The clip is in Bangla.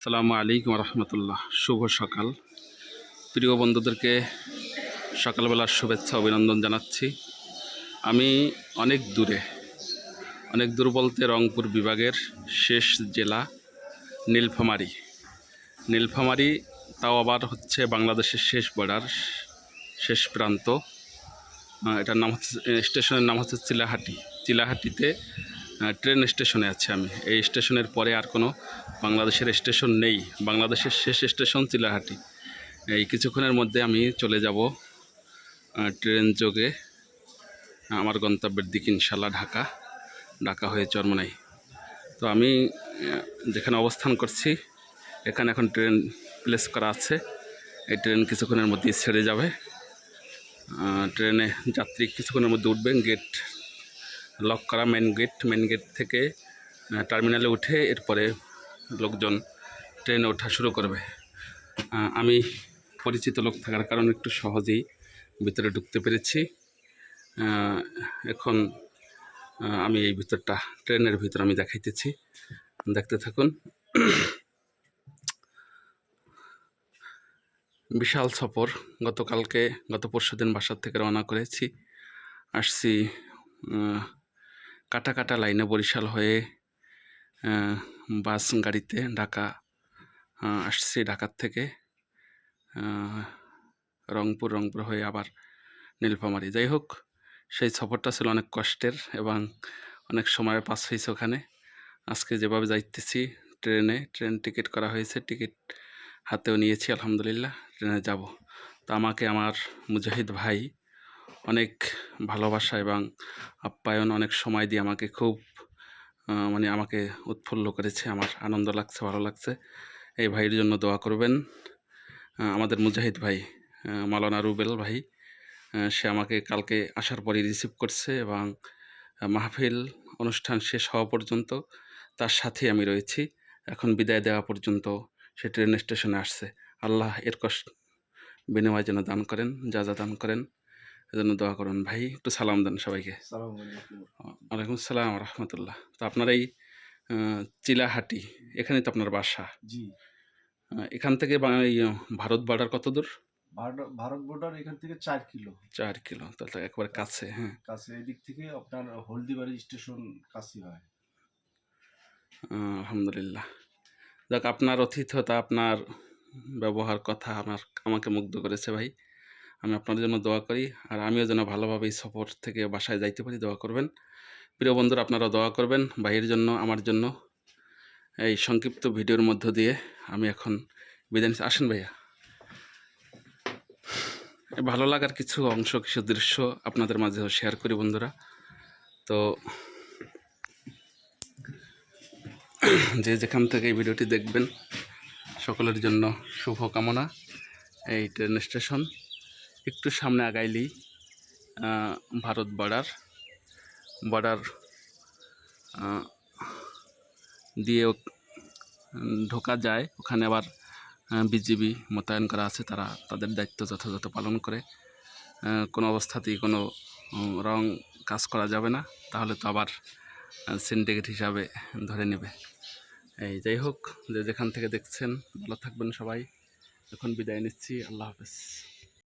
আসসালামু আলাইকুম রহমতুল্লাহ। শুভ সকাল। প্রিয় বন্ধুদেরকে সকালবেলার শুভেচ্ছা, অভিনন্দন জানাচ্ছি। আমি অনেক দূরে, অনেক দূর বলতে রংপুর বিভাগের শেষ জেলা নীলফামারী। নীলফামারি তাও আবার হচ্ছে বাংলাদেশের শেষ বর্ডার, শেষ প্রান্ত। এটার নাম হচ্ছে, স্টেশনের নাম হচ্ছে চিলাহাটি। চিলাহাটিতে ট্রেন স্টেশনে আছি আমি। এই স্টেশনের পরে আর কোনো বাংলাদেশের স্টেশন নেই। বাংলাদেশের শেষ স্টেশন চিলাহাটি। এই কিছুক্ষণের মধ্যে আমি চলে যাব ট্রেন যোগে। আমার গন্তব্যের দিকে ইনশাল্লাহ ঢাকা। ঢাকা হয়ে চরমনাই তো আমি যেখানে অবস্থান করছি, এখানে এখন ট্রেন প্লেস করা আছে। এই ট্রেন কিছুক্ষণের মধ্যেই ছেড়ে যাবে। ট্রেনে যাত্রী কিছুক্ষণের মধ্যে উঠবেন গেট লক করা মেন গেট মেন গেট থেকে টার্মিনালে উঠে এরপরে লোকজন ট্রেনে ওঠা শুরু করবে। আমি পরিচিত লোক থাকার কারণে একটু সহজেই ভিতরে ঢুকতে পেরেছি। এখন আমি এই ভিতরটা ট্রেনের ভিতর আমি দেখাইতেছি। দেখতে থাকুন। বিশাল সফর। গতকালকে, গত পরশু দিন বাসার থেকে রওনা করেছি। আসছি কাটা কাটা লাইনে বরিশাল হয়ে বাস গাড়িতে ঢাকা আসছি ঢাকার থেকে রংপুর রংপুর হয়ে আবার নীলফামারী। যাই হোক, সেই সফরটা ছিল অনেক কষ্টের এবং অনেক সময় পাস হয়েছে ওখানে। আজকে যেভাবে যাইতেছি ট্রেনে, ট্রেন টিকিট করা হয়েছে, টিকিট হাতেও নিয়েছি, আলহামদুলিল্লাহ, ট্রেনে যাব। তো আমাকে আমার মুজাহিদ ভাই অনেক ভালোবাসা এবং আপ্যায়ন অনেক সময় দিয়ে আমাকে খুব মানে আমাকে উৎফুল্ল করেছে, আমার আনন্দ লাগছে, ভালো লাগছে। এই ভাইয়ের জন্য দোয়া করবেন। আমাদের মুজাহিদ ভাই মালানা রুবেল ভাই সে আমাকে কালকে আসার পরই রিসিভ করছে এবং মাহফিল অনুষ্ঠান শেষ হওয়া পর্যন্ত তার সাথে আমি রয়েছি। এখন বিদায় দেওয়া পর্যন্ত সে ট্রেন স্টেশনে আসছে। আল্লাহ এর কষ্ট বিনিময় যেন দান করেন, যা যা দান করেন। এজন্য দোয়া করুন। ভাই একটু সালাম দেন সবাইকে। আলাইকুম। ওয়ালাইকুম আসসালাম রহমতুল্লাহ। তো আপনার এই চিলাহাটি এখানে তো আপনার বাসা। জি। এখান থেকে ভারত বর্ডার কত দূর? ভারত ভারত বর্ডার এখান থেকে চার কিলো। চার কিলো। তাহলে একবার কাছে হ্যাঁ। কাছে এদিক থেকে আপনার হলদিবাড়ি স্টেশন কাছে হয়। আলহামদুলিল্লাহ। যাক আপনার অতিথ্যতা আপনার ব্যবহার কথা আমার আমাকে মুগ্ধ করেছে ভাই। আমি আপনাদের জন্য দোয়া করি। আর আমিও যেন ভালোভাবে এই সফর থেকে বাসায় যাইতে পারি, দোয়া করবেন। প্রিয় বন্ধুরা, আপনারা দোয়া করবেন ভাইয়ের জন্য, আমার জন্য। এই সংক্ষিপ্ত ভিডিওর মধ্য দিয়ে আমি এখন বিদায়। আসেন ভাইয়া। ভালো লাগার কিছু অংশ, কিছু দৃশ্য আপনাদের মাঝেও শেয়ার করি বন্ধুরা। তো যে যেখান থেকে এই ভিডিওটি দেখবেন, সকলের জন্য শুভ কামনা এই ট্রেন স্টেশন একটু সামনে আগাইলেই ভারত বর্ডার বর্ডার দিয়ে ঢোকা যায়। ওখানে আবার বিজিবি মোতায়েন করা আছে, তারা তাদের দায়িত্ব যথাযথ পালন করে। কোনো অবস্থাতেই কোনো রং কাজ করা যাবে না। তাহলে তো আবার সিন্ডিকেট হিসাবে ধরে নেবে। এই যাই হোক, যে যেখান থেকে দেখছেন, ভালো থাকবেন সবাই। এখন বিদায় নিচ্ছি, আল্লাহ হাফেজ।